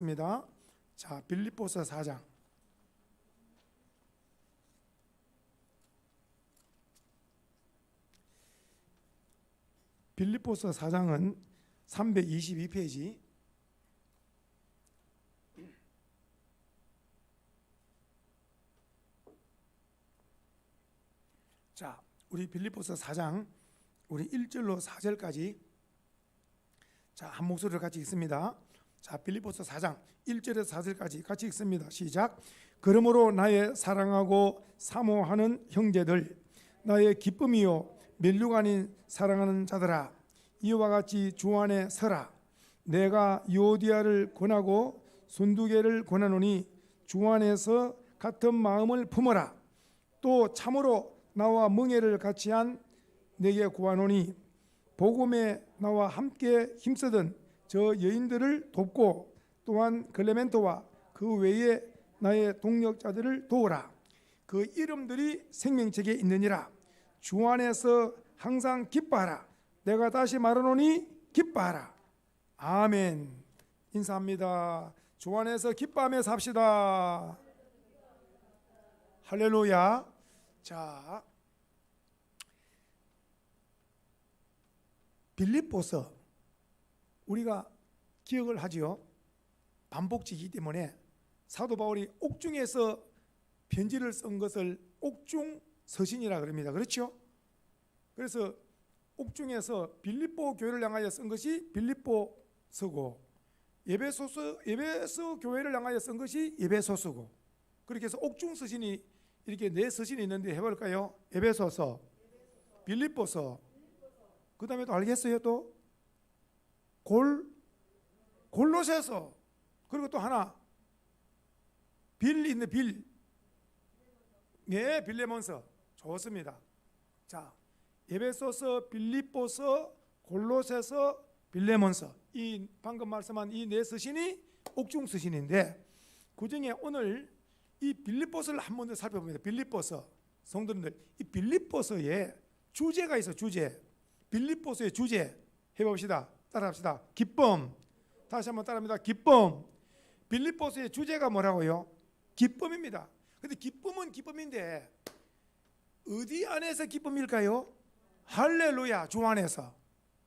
입니다. 자, 빌립보서 4장. 빌립보서 4장은 322페이지. 자, 우리 빌립보서 4장 우리 1절로 4절까지 자, 한 목소리로 같이 읽습니다. 자, 빌립보서 4장 1절에서 4절까지 같이 읽습니다. 시작. 그러므로 나의 사랑하고 사모하는 형제들 나의 기쁨이요 멸류관인 사랑하는 자들아 이와 같이 주 안에 서라 내가 요디아를 권하고 순두개를 권하노니 주 안에서 같은 마음을 품어라 또 참으로 나와 멍에를 같이 한 내게 구하노니 복음에 나와 함께 힘쓰던 저 여인들을 돕고 또한 클레멘토와 그 외에 나의 동력자들을 도우라. 그 이름들이 생명책에 있느니라. 주 안에서 항상 기뻐하라. 내가 다시 말하노니 기뻐하라. 아멘. 인사합니다. 주 안에서 기뻐하며 삽시다. 할렐루야. 자, 빌립보서 우리가 기억을 하지요. 반복지기 때문에 사도 바울이 옥중에서 편지를 쓴 것을 옥중 서신이라 그럽니다. 그렇죠? 그래서 옥중에서 빌립보 교회를 향하여 쓴 것이 빌립보서고 예배소서 예배서 교회를 향하여 쓴 것이 예배소서고 그렇게 해서 옥중 서신이 이렇게 네 서신이 있는데 해볼까요? 예배소서, 빌립보서, 그 다음에 또 알겠어요 또 골, 골로새서 그리고 또 하나 빌 있네 빌. 예, 빌레몬서 좋습니다. 자, 예배소서, 빌립보서, 골로새서, 빌레몬서 이 방금 말씀한 이 네 서신이 옥중 서신인데 그 중에 오늘 이 빌립보서를 한 번 더 살펴봅니다. 빌립보서 성도님들 이 빌립보서에 주제가 있어 주제. 빌립보서의 주제 해봅시다. 따라합시다. 기쁨. 다시 한번 따라합니다. 기쁨. 빌립보서의 주제가 뭐라고요? 기쁨입니다. 근데 기쁨은 기쁨인데 어디 안에서 기쁨일까요? 할렐루야 주 안에서.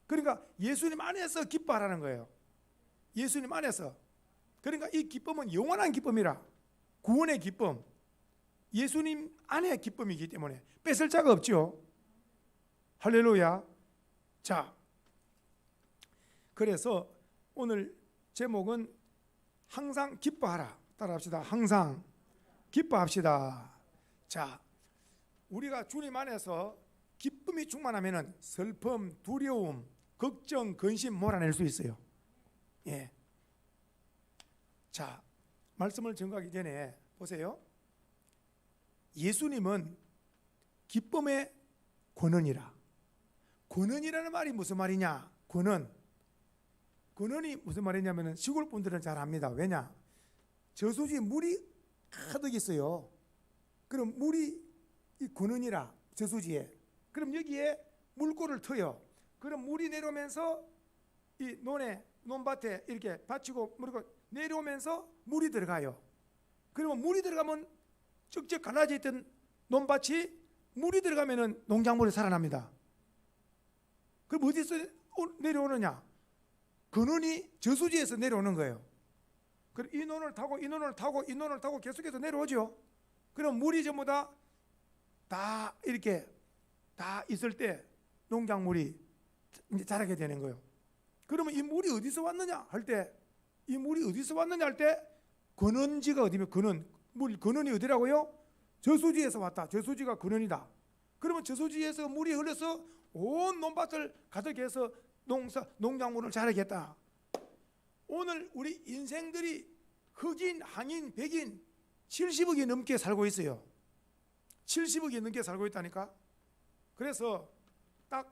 그러니까 예수님 안에서 기뻐하라는 거예요. 예수님 안에서. 그러니까 이 기쁨은 영원한 기쁨이라. 구원의 기쁨. 예수님 안에 기쁨이기 때문에 뺏을 자가 없죠. 할렐루야. 자, 그래서 오늘 제목은 항상 기뻐하라. 따라합시다. 항상 기뻐합시다. 자, 우리가 주님 안에서 기쁨이 충만하면은 슬픔, 두려움, 걱정, 근심 몰아낼 수 있어요. 예. 자, 말씀을 전가하기 전에 보세요. 예수님은 기쁨의 권원이라. 권원이라는 말이 무슨 말이냐? 권원. 권원이 무슨 말이냐면은 시골 분들은 잘 압니다. 왜냐? 저수지에 물이 가득 있어요. 그럼 물이 이 권원이라 저수지에. 그럼 여기에 물꼬를 터요. 그럼 물이 내려오면서 이 논에 논밭에 이렇게 받치고 그리고 내려오면서 물이 들어가요. 그러면 물이 들어가면 쭉쭉 갈라져 있던 논밭이 물이 들어가면은 농작물이 살아납니다. 그럼 어디서 내려오느냐? 근원이 저수지에서 내려오는 거예요. 그럼 이 논을 타고 이 논을 타고 이 논을 타고 계속해서 내려오죠. 그럼 물이 전부 다 다 이렇게 다 있을 때 농작물이 이제 자라게 되는 거예요. 그러면 이 물이 어디서 왔느냐 할 때 이 물이 어디서 왔느냐 할 때 근원지가 어디면 근원 물 근원이 어디라고요? 저수지에서 왔다. 저수지가 근원이다. 그러면 저수지에서 물이 흘러서 온 논밭을 가득 해서 농사 농작물을 자라겠다. 오늘 우리 인생들이 흑인, 항인, 백인 70억이 넘게 살고 있어요. 70억이 넘게 살고 있다니까. 그래서 딱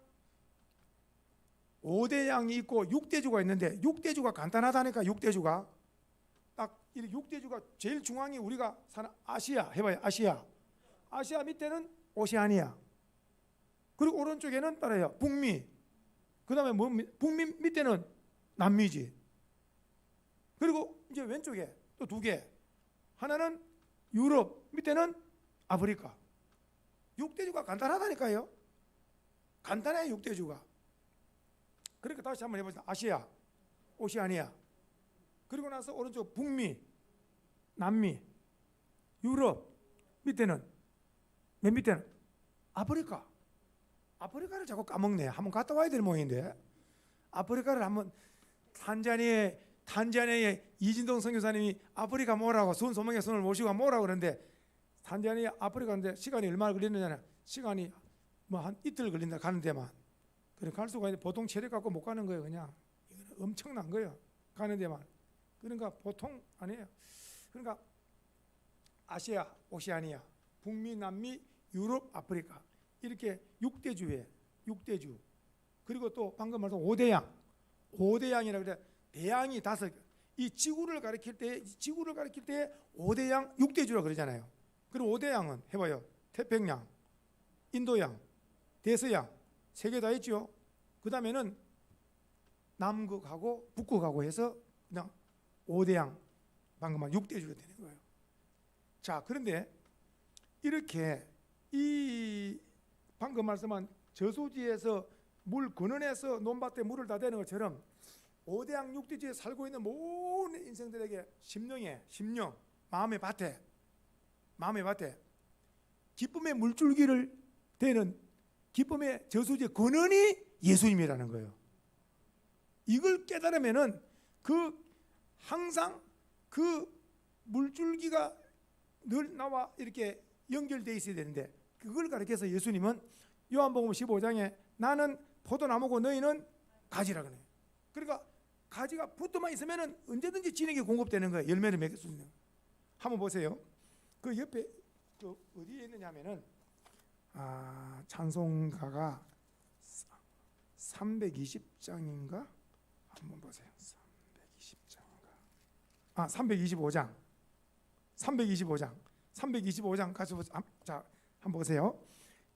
5대 양이 있고 6대주가 있는데 6대주가 간단하다니까 6대주가 딱이 6대주가 제일 중앙이 우리가 사는 아시아 해봐요 아시아 아시아 밑에는 오시아니아 그리고 오른쪽에는 따라요 북미 그 다음에 뭐 북미 밑에는 남미지 그리고 이제 왼쪽에 또 두 개. 하나는 유럽, 밑에는 아프리카. 육대주가 간단하다니까요. 간단해 육대주가. 그러니까 다시 한번 해보자. 아시아, 오시아니아. 그리고 나서 오른쪽 북미, 남미, 유럽. 밑에는 맨 밑에는 아프리카. 아프리카를 자꾸 까먹네. 한번 갔다 와야 될 모양인데. 아프리카를 한번 탄자니에 탄자니아의 이진동 선교사님이 아프리카 뭐라고 손 소명의 손을 모시고 뭐라고 그러는데 탄자니아 아프리카인데 시간이 얼마나 걸리느냐 시간이 뭐 한 이틀 걸린다 가는 데만. 그래 갈 수가 있는데 보통 체력 갖고 못 가는 거예요 그냥. 이거는 엄청난 거예요 가는 데만. 그러니까 보통 아니에요. 그러니까 아시아 오시아니아 북미 남미 유럽 아프리카 이렇게 육대주에 육대주 그리고 또 방금 말한 오대양 오대양이라 그래 대양이 다섯 개. 이 지구를 가리킬 때 지구를 가리킬 때 오대양 육대주라 그러잖아요. 그리고 오대양은 해봐요. 태평양, 인도양, 대서양 세 개 다 있죠. 그 다음에는 남극하고 북극하고 해서 그냥 오대양 방금 말 육대주가 되는 거예요. 자 그런데 이렇게 이 방금 말씀한 저수지에서 물 근원에서 논밭에 물을 다 대는 것처럼 오대양 육대지에 살고 있는 모든 인생들에게 심령에 심령 마음의 밭에 마음의 밭에 기쁨의 물줄기를 대는 기쁨의 저수지의 근원이 예수님이라는 거예요. 이걸 깨달으면은 그 항상 그 물줄기가 늘 나와 이렇게 연결돼 있어야 되는데 그걸 가르쳐서 예수님은 요한복음 15장에 나는 포도나무고 너희는 가지라 그래요. 그러니까 가지가 붙어만 있으면은 언제든지 진에게 공급되는 거예요. 열매를 맺을 수 있는. 한번 보세요. 그 옆에 그 어디에 있느냐면은 아, 찬송가가 320장인가? 한번 보세요. 320장인가? 아, 325장. 325장. 325장 같이 보세요. 아, 자, 한번 보세요.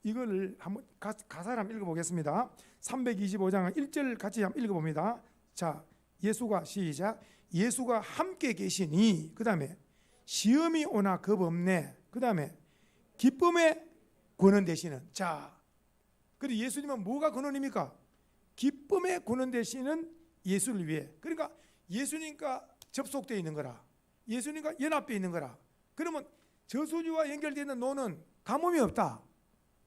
이거를 한번 가, 가사를 한번 읽어보겠습니다. 325장 1절 같이 한번 읽어봅니다. 자, 예수가 시작. 예수가 함께 계시니 그 다음에 시험이 오나 겁 없네. 그 다음에 기쁨의 권원 되시는 자. 그리고 예수님은 뭐가 권원입니까? 기쁨의 권원 되시는 예수를 위해. 그러니까 예수님과 접속되어 있는 거라. 예수님과 연합되어 있는 거라. 그러면 저수지와 연결되어 있는 노는 가뭄이 없다.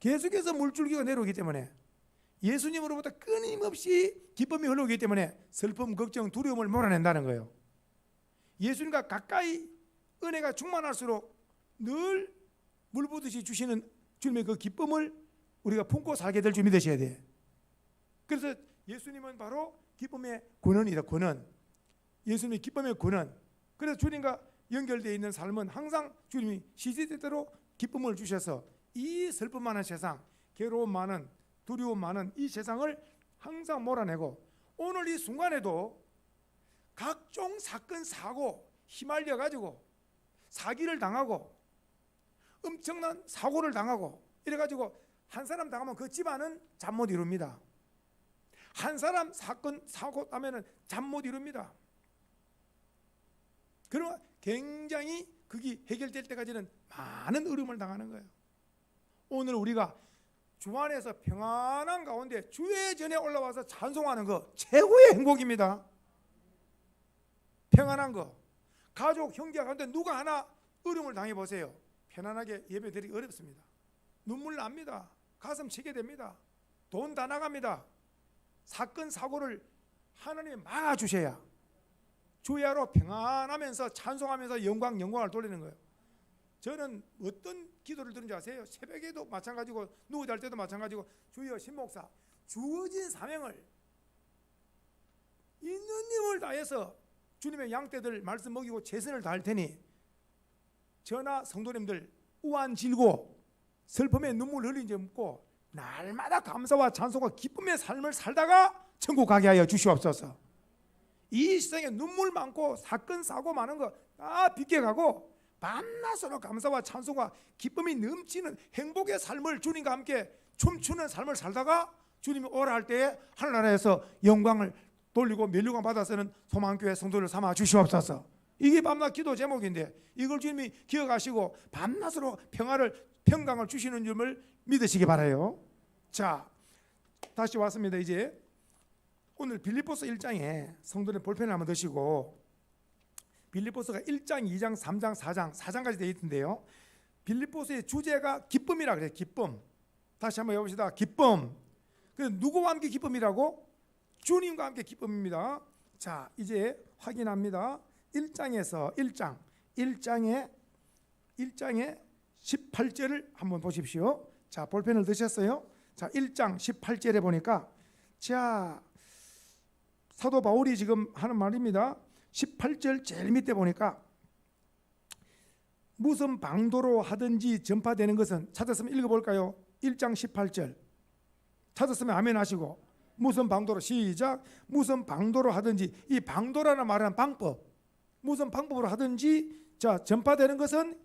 계속해서 물줄기가 내려오기 때문에 예수님으로부터 끊임없이 기쁨이 흘러오기 때문에 슬픔, 걱정, 두려움을 몰아낸다는 거예요. 예수님과 가까이 은혜가 충만할수록 늘 물부듯이 주시는 주님의 그 기쁨을 우리가 품고 살게 될 줄 믿으셔야 돼. 그래서 예수님은 바로 기쁨의 권원이다. 권원. 예수님의 기쁨의 권원. 그래서 주님과 연결되어 있는 삶은 항상 주님이 시시때때로 기쁨을 주셔서 이 슬픔 많은 세상, 괴로움 많은 두려움 많은 이 세상을 항상 몰아내고 오늘 이 순간에도 각종 사건 사고 휘말려 가지고 사기를 당하고 엄청난 사고를 당하고 이래 가지고 한 사람 당하면 그 집안은 잠 못 이룹니다. 한 사람 사건 사고 하면은 잠 못 이룹니다. 그러면 굉장히 그게 해결될 때까지는 많은 어려움을 당하는 거예요. 오늘 우리가 주 안에서 평안한 가운데 주의 전에 올라와서 찬송하는 거 최고의 행복입니다. 평안한 거. 가족, 형제 가운데 누가 하나 어려움을 당해 보세요. 편안하게 예배드리기 어렵습니다. 눈물 납니다. 가슴 치게 됩니다. 돈 다 나갑니다. 사건 사고를 하나님 막아 주셔야 주야로 평안하면서 찬송하면서 영광 영광을 돌리는 거예요. 저는 어떤 기도를 드는지 아세요? 새벽에도 마찬가지고 누구 잘 때도 마찬가지고 주여 신목사 주어진 사명을 있는 힘을 다해서 주님의 양떼들 말씀 먹이고 최선을 다할 테니 저나 성도님들 우한 질고 슬픔에 눈물 흘린 적 없고 날마다 감사와 찬송과 기쁨의 삶을 살다가 천국 가게 하여 주시옵소서. 이 세상에 눈물 많고 사건 사고 많은 거다 비껴가고 밤낮으로 감사와 찬송과 기쁨이 넘치는 행복의 삶을 주님과 함께 춤추는 삶을 살다가 주님이 오라 할 때에 하늘나라에서 영광을 돌리고 멸류관 받아서는 소망교회 성도를 삼아 주시옵소서. 이게 밤낮 기도 제목인데 이걸 주님이 기억하시고 밤낮으로 평화를 평강을 주시는 줄을 믿으시기 바라요. 자, 다시 왔습니다. 이제 오늘 빌립보서 1장에 성도님 볼펜을 한번 드시고 빌립보서가 1장, 2장, 3장, 4장, 4장까지 되어 있던데요. 빌립보서의 주제가 기쁨이라 그래요. 기쁨. 다시 한번 해봅시다. 기쁨. 그 누구와 함께 기쁨이라고? 주님과 함께 기쁨입니다. 자, 이제 확인합니다. 1장에서 1장, 1장에 1장에 18절을 한번 보십시오. 자, 볼펜을 드셨어요? 자, 1장 18절에 보니까 자, 사도 바울이 지금 하는 말입니다. 18절 제일 밑에 보니까 무슨 방도로 하든지 전파되는 것은 찾았으면 읽어볼까요? 1장 18절. 찾았으면 아멘 하시고 무슨 방도로 시작. 무슨 방도로 하든지 이 방도라는 말은 방법. 무슨 방법으로 하든지 자 전파되는 것은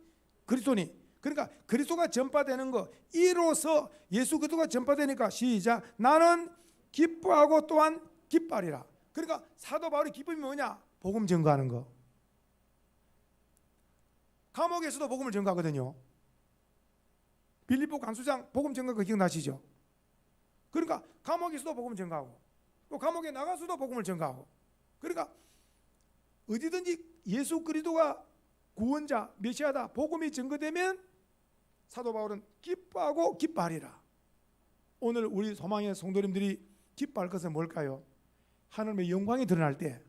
그리스도니. 그러니까 그리스도가 전파되는 거 이로써 예수 그리스도가 전파되니까 시작. 나는 기뻐하고 또한 기뻐하리라 그러니까 사도 바울의 기쁨이 뭐냐 복음 전가하는 거 감옥에서도 복음을 전가하거든요 빌립보 간수장 복음 전가 그 기억나시죠? 그러니까 감옥에서도 복음을 전가하고 또 감옥에 나가서도 복음을 전가하고 그러니까 어디든지 예수 그리스도가 구원자 메시아다 복음이 증거되면 사도 바울은 기뻐하고 기뻐하리라. 오늘 우리 소망의 성도님들이 기뻐할 것은 뭘까요? 하나님의 영광이 드러날 때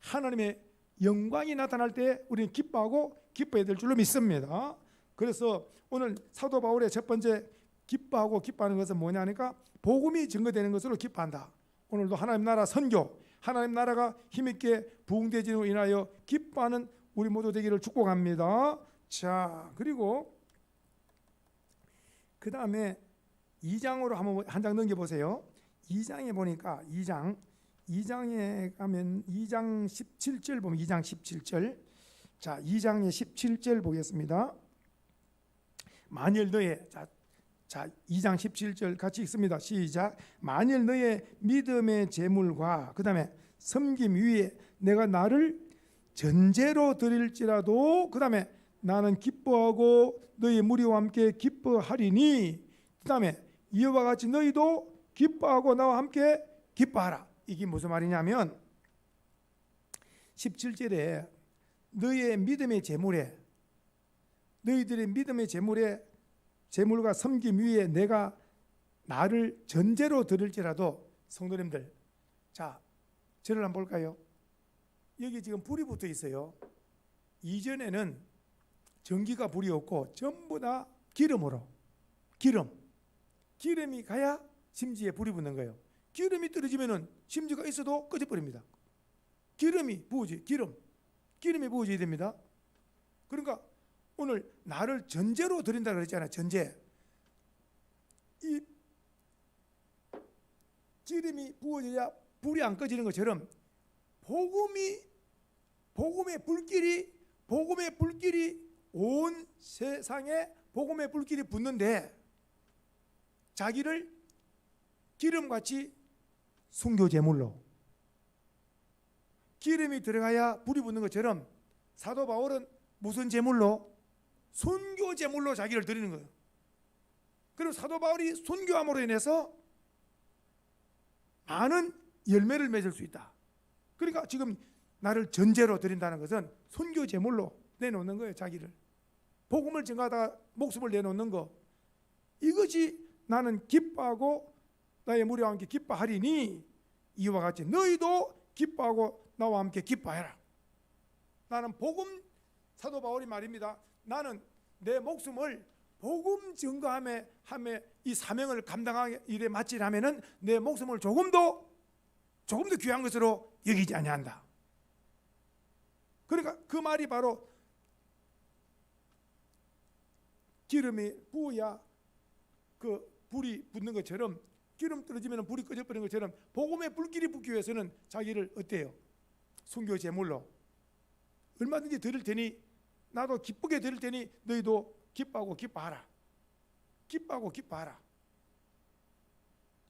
하나님의 영광이 나타날 때 우리는 기뻐하고 기뻐해야 될 줄로 믿습니다. 그래서 오늘 사도 바울의 첫 번째 기뻐하고 기뻐하는 것은 뭐냐니까 복음이 증거되는 것으로 기뻐한다. 오늘도 하나님 나라 선교, 하나님 나라가 힘있게 부흥되지로 인하여 기뻐하는 우리 모두 되기를 축복합니다. 자, 그리고 그 다음에 2장으로 한번 한 장 넘겨 보세요. 2장에 보니까 2장 2장에 가면 2장 17절 보면 2장 17절 자 2장의 17절 보겠습니다. 만일 너의 자, 자 2장 17절 같이 읽습니다. 시작 만일 너의 믿음의 재물과 그 다음에 섬김 위에 내가 나를 전제로 드릴지라도 그 다음에 나는 기뻐하고 너희 무리와 함께 기뻐하리니 그 다음에 이와 같이 너희도 기뻐하고 나와 함께 기뻐하라 이게 무슨 말이냐면 17절에 너희의 믿음의 재물에 너희들의 믿음의 재물에 재물과 섬김 위에 내가 나를 전제로 드릴지라도 성도님들 자 저를 한번 볼까요? 여기 지금 불이 붙어 있어요. 이전에는 전기가 불이 없고 전부 다 기름으로 기름 기름이 가야 심지에 불이 붙는 거예요. 기름이 떨어지면은 심지가 있어도 꺼져버립니다. 기름이 부어지 기름 기름이 부어져야 됩니다. 그러니까 오늘 나를 전제로 드린다 그랬잖아요. 전제 이 기름이 부어져야 불이 안 꺼지는 것처럼 복음이 복음의 불길이 복음의 불길이 온 세상에 복음의 불길이 붙는데 자기를 기름같이 순교 제물로 기름이 들어가야 불이 붙는 것처럼 사도 바울은 무슨 제물로 순교 제물로 자기를 드리는 거예요. 그리고 사도 바울이 순교함으로 인해서 많은 열매를 맺을 수 있다. 그러니까 지금 나를 전제로 드린다는 것은 순교 제물로 내놓는 거예요, 자기를. 복음을 증가하다가 목숨을 내놓는 거. 이것이 나는 기뻐하고 나의 무리와 함께 기뻐하리니 이와 같이 너희도 기뻐하고 나와 함께 기뻐해라. 나는 복음 사도 바울이 말입니다. 나는 내 목숨을 복음 증거함에 함에 이 사명을 감당하기 일에 마치라면은 내 목숨을 조금도 조금도 귀한 것으로 여기지 아니한다. 그러니까 그 말이 바로 기름이 부어야 그 불이 붙는 것처럼 기름 떨어지면 불이 꺼져버리는 것처럼 복음의 불길이 붙기 위해서는 자기를 어때요? 순교 제물로 얼마든지 드릴 테니 나도 기쁘게 드릴 테니 너희도 기뻐하고 기뻐하라. 기뻐하고 기뻐하라.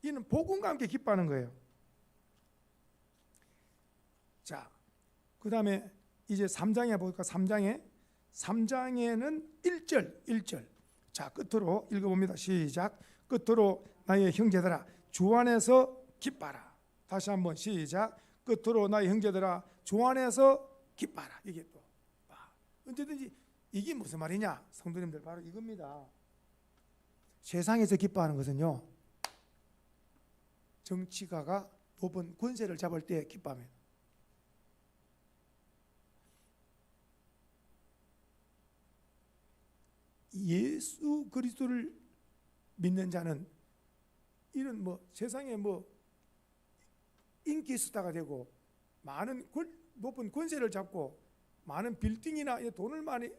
이는 복음과 함께 기뻐하는 거예요. 자, 그 다음에 이제 3장에 볼까? 3장에 3장에는 1절 1절 자 끝으로 읽어봅니다. 시작 끝으로 나의 형제들아 주 안에서 기뻐라. 다시 한번 시작 끝으로 나의 형제들아 주 안에서 기뻐라. 이게 또 아, 언제든지 이게 무슨 말이냐 성도님들 바로 이겁니다. 세상에서 기뻐하는 것은요 정치가가 높은 권세를 잡을 때 기뻐합니다. 예수 그리스도를 믿는 자는 이런 뭐 세상에 뭐 인기 스타가 되고 많은 권- 높은 권세를 잡고 많은 빌딩이나 이 돈을 많이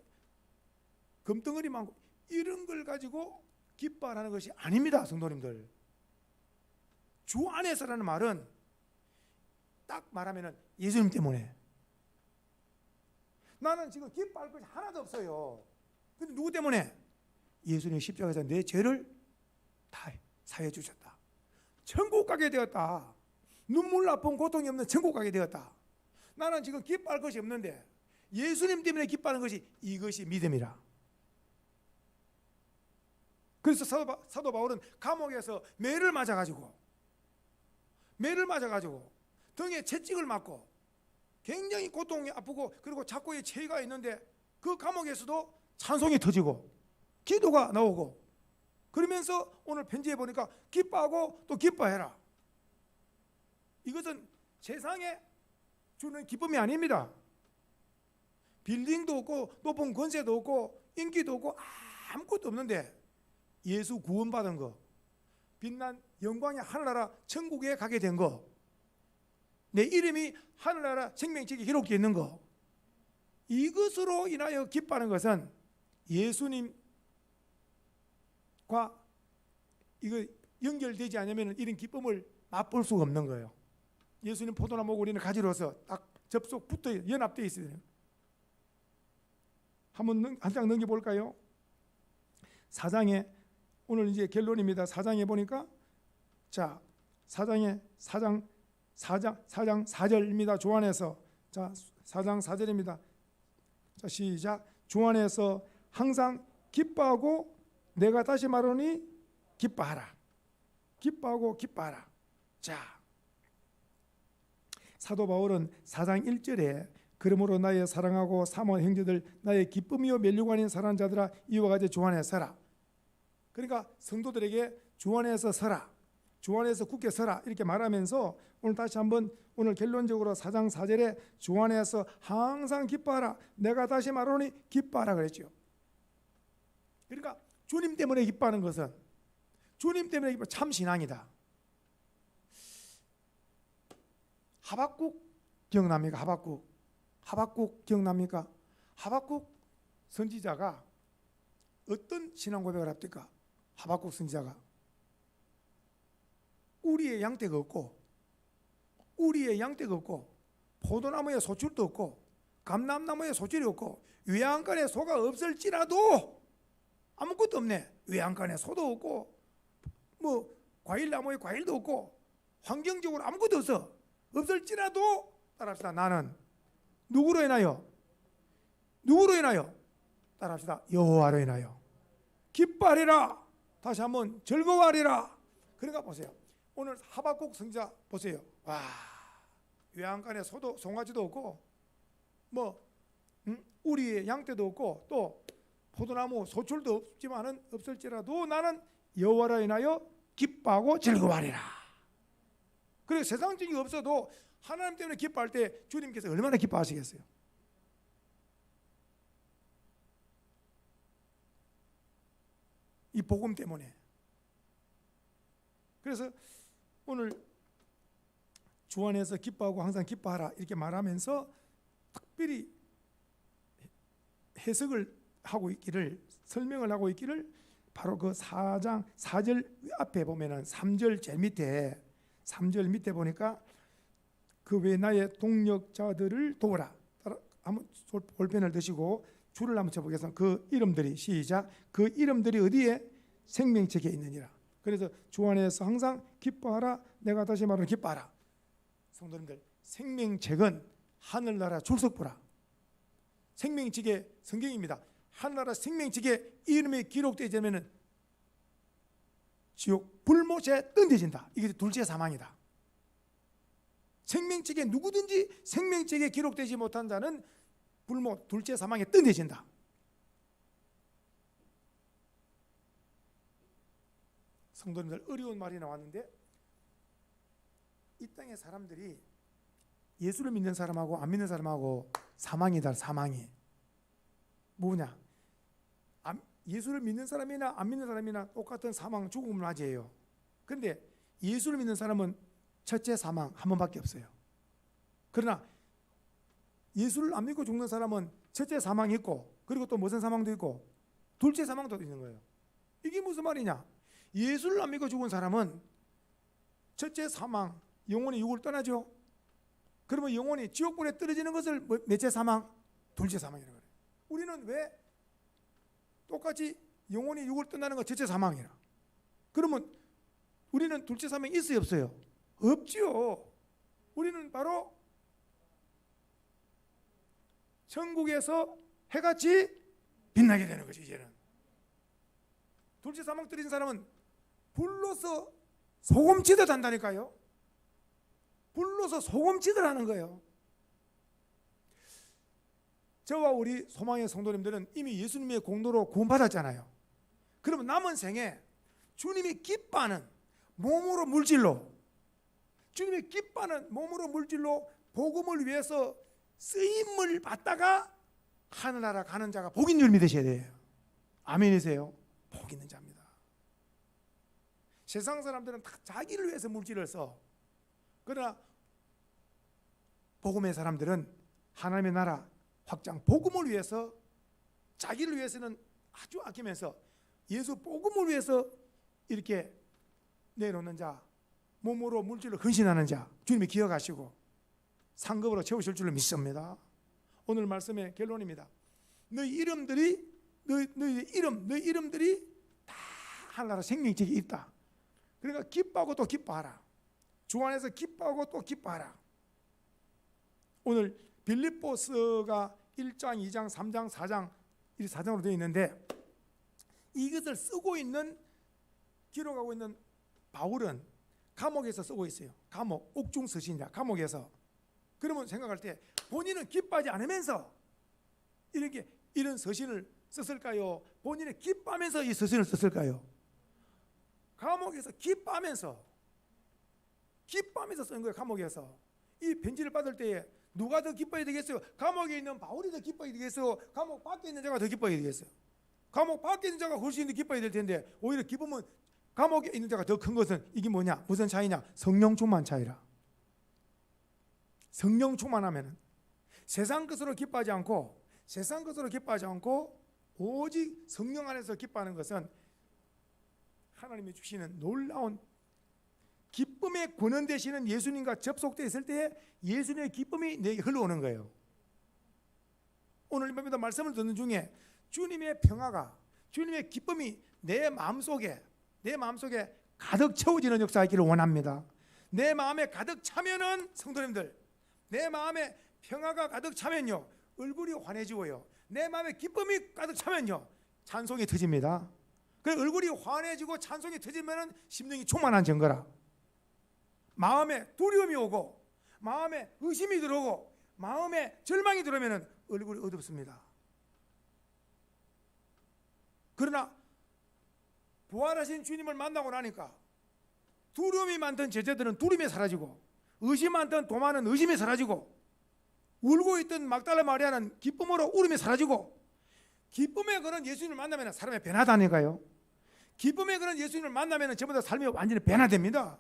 금덩어리 많고 이런 걸 가지고 기뻐하는 것이 아닙니다, 성도님들. 주 안에서라는 말은 딱 말하면은 예수님 때문에 나는 지금 기뻐할 것이 하나도 없어요. 근데 누구 때문에? 예수님 십자가에서 내 죄를 다 사해 주셨다. 천국 가게 되었다. 눈물 아픈 고통이 없는 천국 가게 되었다. 나는 지금 기뻐할 것이 없는데 예수님 때문에 기뻐하는 것이 이것이 믿음이라. 그래서 사도, 바- 사도 바울은 감옥에서 매를 맞아가지고 매를 맞아가지고 등에 채찍을 맞고 굉장히 고통이 아프고 그리고 자꾸의 체가 있는데 그 감옥에서도 찬송이 터지고 기도가 나오고 그러면서 오늘 편지에 보니까 기뻐하고 또 기뻐해라. 이것은 세상에 주는 기쁨이 아닙니다. 빌딩도 없고 높은 권세도 없고 인기도 없고 아무것도 없는데 예수 구원받은 거 빛난 영광의 하늘나라 천국에 가게 된 거 내 이름이 하늘나라 생명책에 기록되어 있는 거 이것으로 인하여 기뻐하는 것은 예수님 과 이거 연결되지 않으면 이런 기쁨을 맛볼 수가 없는 거예요. 예수님 포도나무 우리는 가지로서 딱 접속 붙어 연합되어 있어요. 한번 한장 넘겨 볼까요? 사장에 오늘 이제 결론입니다. 사장에 보니까 자 사장에 사장 사장 사장 사절입니다. 조 안에서 자 사장 사절입니다. 자 시작 조 안에서 항상 기뻐하고 내가 다시 말하니 기뻐하라. 기뻐하고 기뻐하라. 자 사도 바울은 사장 1절에 그러므로 나의 사랑하고 사모한 형제들 나의 기쁨이요 멸류관인 사랑하는 자들아 이와 같이 주 안에 서라. 그러니까 성도들에게 주 안에서 서라. 주 안에서 굳게 서라 이렇게 말하면서 오늘 다시 한번 오늘 결론적으로 사장 4절에 주 안에서 항상 기뻐하라. 내가 다시 말하노니 기뻐하라 그랬죠. 그러니까 주님 때문에 기뻐하는 것은 주님 때문에 기뻐 참 신앙이다. 하박국 기억납니까? 하박국. 하박국 기억납니까? 하박국 선지자가 어떤 신앙 고백을 합니까? 하박국 선지자가 우리의 양떼가 없고 우리의 양떼가 없고 포도나무에 소출도 없고 감람나무에 소출이 없고 외양간에 소가 없을지라도 아무것도 없네. 외양간에 소도 없고 뭐 과일 나무에 과일도 없고 환경적으로 아무것도 없어. 없을지라도 따라합시다. 나는 누구로 인하여? 누구로 인하여? 따라합시다. 여호와로 인하여. 기뻐하리라. 다시 한번 즐거워하리라. 그러니까 보세요. 오늘 하박국 성자 보세요. 와 외양간에 소도 송아지도 없고 뭐 음? 우리의 양떼도 없고 또 포도나무 소출도 없지만은 없을지라도 나는 여호와로 인하여 기뻐하고 즐거워하리라. 그리고 세상적인 게 없어도 하나님 때문에 기뻐할 때 주님께서 얼마나 기뻐하시겠어요? 이 복음 때문에. 그래서 오늘 주 안에서 기뻐하고 항상 기뻐하라 이렇게 말하면서 특별히 해석을 하고 있기를 설명을 하고 있기를 바로 그 4장 4절 앞에 보면은 3절 제일 밑에 3절 밑에 보니까 그 외 나의 동력자들을 도우라. 한번 볼펜을 드시고 줄을 한번 쳐보겠습니다. 그 이름들이 시작. 그 이름들이 어디에 생명책에 있느니라. 그래서 주 안에서 항상 기뻐하라. 내가 다시 말하는 기뻐하라. 성도님들 생명책은 하늘나라 출석부라. 생명책의 성경입니다. 하늘나라 생명책에 이름이 기록되자면은 지옥 불못에 던져진다. 이게 둘째 사망이다. 생명책에 누구든지 생명책에 기록되지 못한 자는 불못 둘째 사망에 던져진다. 성도님들 어려운 말이 나왔는데 이 땅의 사람들이 예수를 믿는 사람하고 안 믿는 사람하고 사망이다 사망이 뭐냐 안- 예수를 믿는 사람이나 안 믿는 사람이나 똑같은 사망 죽음을 맞이해요 근데 예수를 믿는 사람은 첫째 사망 한 번밖에 없어요 그러나 예수를 안 믿고 죽는 사람은 첫째 사망이 있고 그리고 또 무슨 사망도 있고 둘째 사망도 있는 거예요 이게 무슨 말이냐 예수를 안 믿고 죽은 사람은 첫째 사망 영혼이 육을 떠나죠 그러면 영혼이 지옥불에 떨어지는 것을 뭐- 몇째 사망? 둘째 사망이라고 그래요. 우리는 왜 똑같이 영혼이 육을 떠나는 거 첫째 사망이라? 그러면 우리는 둘째 사망이 있어요, 없어요? 없지요. 우리는 바로 천국에서 해같이 빛나게 되는 거지 이제는. 둘째 사망 떨어진 사람은 불로서 소금치듯 한다니까요. 불로서 소금치들 하는 거예요. 저와 우리 소망의 성도님들은 이미 예수님의 공로로 구원받았잖아요. 그러면 남은 생에 주님이 기뻐하는 몸으로 물질로 주님이 기뻐하는 몸으로 물질로 복음을 위해서 쓰임을 받다가 하늘나라 가는 자가 복 있는 줄 믿으셔야 돼요. 아멘이세요? 복 있는 자입니다. 세상 사람들은 다 자기를 위해서 물질을 써. 그러나 복음의 사람들은 하나님의 나라 확장 복음을 위해서 자기를 위해서는 아주 아끼면서 예수 복음을 위해서 이렇게 내놓는 자 몸으로 물질로 헌신하는 자 주님이 기억하시고 상급으로 채우실 줄로 믿습니다. 오늘 말씀의 결론입니다. 너희 이름들이 너희, 너희 이름 너희 이름들이 다 하나라 생명책에 있다. 그러니까 기뻐하고 또 기뻐하라. 주 안에서 기뻐하고 또 기뻐하라. 오늘 빌립보스가 1장, 2장, 3장, 4장 이 4장으로 되어 있는데 이것을 쓰고 있는 기록하고 있는 바울은 감옥에서 쓰고 있어요. 감옥 옥중 서신이라 감옥에서 그러면 생각할 때 본인은 기뻐하지 않으면서 이렇게 이런 서신을 썼을까요? 본인이 기뻐하면서 이 서신을 썼을까요? 감옥에서 기뻐하면서 기뻐하면서 쓴 거예요. 감옥에서 이 편지를 받을 때에 누가 더 기뻐야 되겠어요? 감옥에 있는 바울이 더 기뻐야 되겠어요? 감옥 밖에 있는 자가 더 기뻐야 되겠어요? 감옥 밖에 있는 자가 훨씬 더 기뻐야 될 텐데 오히려 기쁨은 감옥에 있는 자가 더 큰 것은 이게 뭐냐? 무슨 차이냐? 성령 충만 차이라. 성령 충만하면은 세상 것으로 기뻐하지 않고 세상 것으로 기뻐하지 않고 오직 성령 안에서 기뻐하는 것은 하나님이 주시는 놀라운 기쁨의 권원 되시는 예수님과 접속되어 있을 때 예수님의 기쁨이 내게 흘러오는 거예요. 오늘 이 밤에도 말씀을 듣는 중에 주님의 평화가 주님의 기쁨이 내 마음속에 내 마음속에 가득 채워지는 역사 있기를 원합니다. 내 마음에 가득 차면은 성도님들 내 마음에 평화가 가득 차면요 얼굴이 환해지고요 내 마음에 기쁨이 가득 차면요 찬송이 터집니다. 그 얼굴이 환해지고 찬송이 터지면은 심령이 충만한 증거라. 마음에 두려움이 오고 마음에 의심이 들어오고 마음에 절망이 들어오면은 얼굴이 어둡습니다. 그러나 부활하신 주님을 만나고 나니까 두려움이 많던 제자들은 두려움이 사라지고 의심 많던 도마는 의심이 사라지고 울고 있던 막달라 마리아는 기쁨으로 울음이 사라지고 기쁨의 그런 예수님을 만나면 사람이 변하다니까요. 기쁨의 그런 예수님을 만나면 전부 다 삶이 완전히 변화됩니다.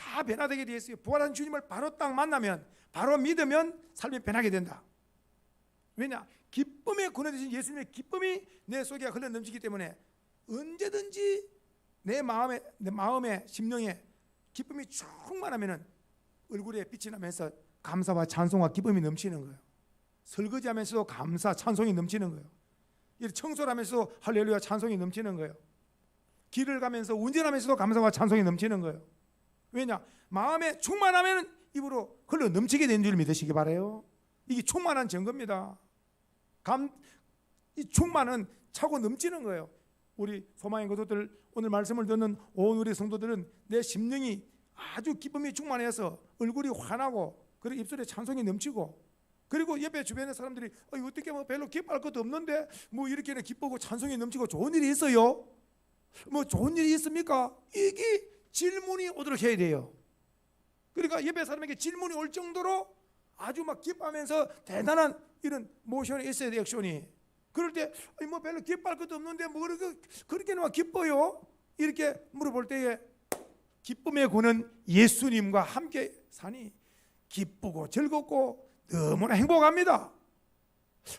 다 변화되게 되어 있어요. 부활한 주님을 바로 딱 만나면 바로 믿으면 삶이 변하게 된다. 왜냐? 기쁨의 권해 되신 예수님의 기쁨이 내 속에 흘러 넘치기 때문에 언제든지 내 마음에 내 마음에 심령에 기쁨이 충만하면은 얼굴에 빛이 나면서 감사와 찬송과 기쁨이 넘치는 거예요. 설거지하면서도 감사 찬송이 넘치는 거예요. 청소를 하면서 할렐루야 찬송이 넘치는 거예요. 길을 가면서 운전하면서도 감사와 찬송이 넘치는 거예요. 왜냐? 마음에 충만하면 입으로 흘러 넘치게 되는 줄 믿으시기 바래요. 이게 충만한 증거입니다. 감, 이 충만은 차고 넘치는 거예요. 우리 소망의 것들 오늘 말씀을 듣는 온 우리 성도들은 내 심령이 아주 기쁨이 충만해서 얼굴이 환하고 그리고 입술에 찬송이 넘치고 그리고 옆에 주변의 사람들이 어, 어떻게 뭐 별로 기뻐할 것도 없는데 뭐 이렇게는 기쁘고 찬송이 넘치고 좋은 일이 있어요? 뭐 좋은 일이 있습니까? 이게 질문이 오도록 해야 돼요. 그러니까 옆에 사람에게 질문이 올 정도로 아주 막 기뻐하면서 대단한 이런 모션이 있어야 돼요, 액션이. 그럴 때, 뭐 별로 기뻐할 것도 없는데 뭐 그렇게, 그렇게는 막 기뻐요? 이렇게 물어볼 때에 기쁨의 구는 예수님과 함께 사니 기쁘고 즐겁고 너무나 행복합니다.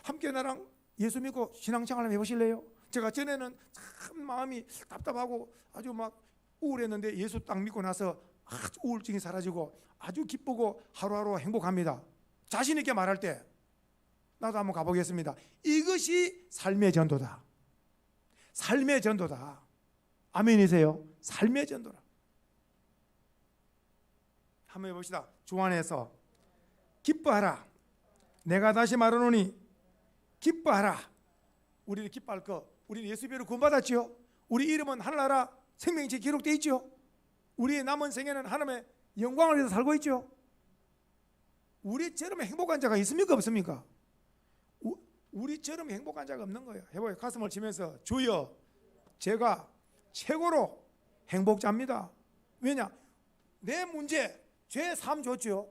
함께 나랑 예수 믿고 신앙생활 해보실래요? 제가 전에는 참 마음이 답답하고 아주 막 우울했는데 예수 딱 믿고 나서 아주 우울증이 사라지고 아주 기쁘고 하루하루 행복합니다. 자신 있게 말할 때 나도 한번 가보겠습니다. 이것이 삶의 전도다. 삶의 전도다. 아멘이세요? 삶의 전도라. 한번 해봅시다. 주 안에서 기뻐하라. 내가 다시 말하노니 기뻐하라. 우리는 기뻐할 거. 우리는 예수비로 구원받았지요. 우리 이름은 하늘나라 생명체 기록되어 있죠. 우리의 남은 생애는 하나님의 영광을 위해서 살고 있죠. 우리처럼 행복한 자가 있습니까 없습니까? 우, 우리처럼 행복한 자가 없는 거예요. 해봐요. 가슴을 치면서 주여 제가 최고로 행복자입니다. 왜냐? 내 문제, 죄 삶 좋죠.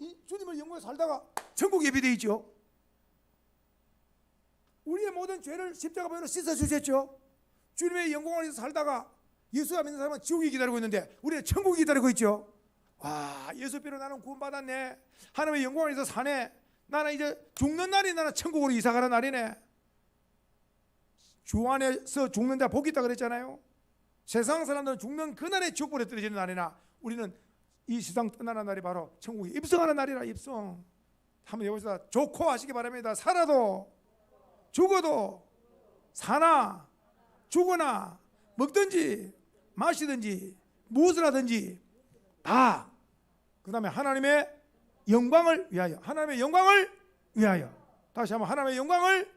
이 주님을 영광에 살다가 천국 예비돼 있죠. 우리의 모든 죄를 십자가보로 씻어 주셨죠. 주님의 영광을 위해서 살다가 예수가 믿는 사람은 지옥이 기다리고 있는데 우리는 천국이 기다리고 있죠. 와 예수비로 나는 구원받았네. 하나님의 영광을 위해서 사네. 나는 이제 죽는 날이 나는 천국으로 이사가는 날이네. 주 안에서 죽는 자 복이 있다 그랬잖아요. 세상 사람들은 죽는 그날에 지옥불에 떨어지는 날이나 우리는 이 세상 떠나는 날이 바로 천국에 입성하는 날이라 입성. 한번 해보시다. 좋고 하시기 바랍니다. 살아도 죽어도 사나 죽거나 먹든지 마시든지 무엇을 하든지 다 그 다음에 하나님의 영광을 위하여 하나님의 영광을 위하여. 다시 한번 하나님의 영광을